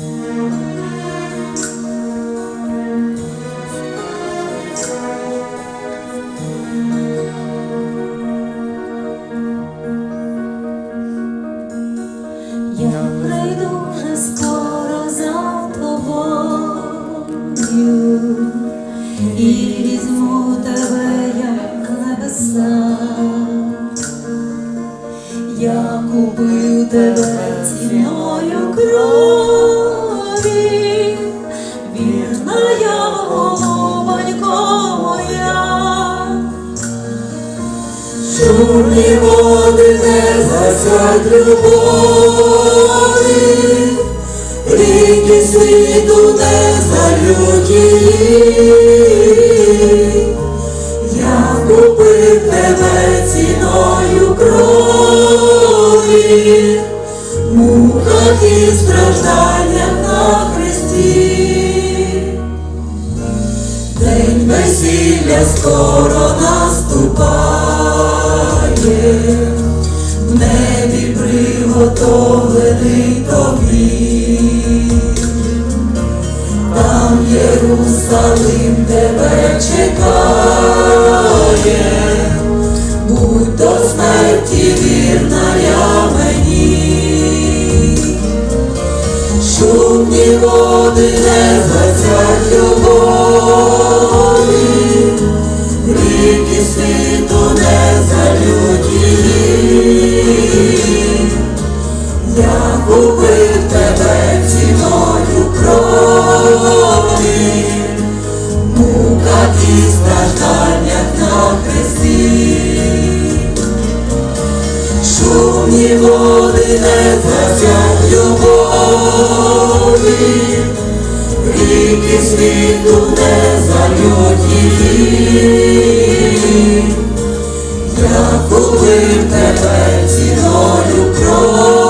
Я прийду вже скоро за тобою і візьму тебе, як небеса. Я купив тебе ціною крові, Чорні води не засять любові, ріки світу не залють її. Я купив тебе ціною крові, в і стражданнях на хресті. День весілля скоро наступає, в небі приготовлений тобі. Там Єрусалим тебе чекає, будь до смерті вірна я мені. Шумні води води не згасять любові, ріки світу не залють її. Я купив тебе ціною крові,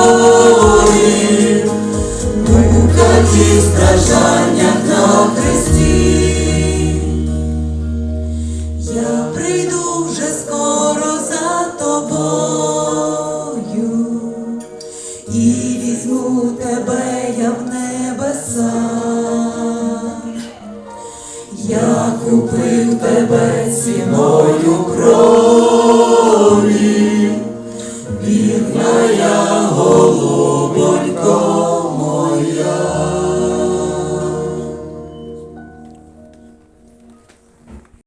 тебе я в небеса. Я купив тебе ціною крові, вірна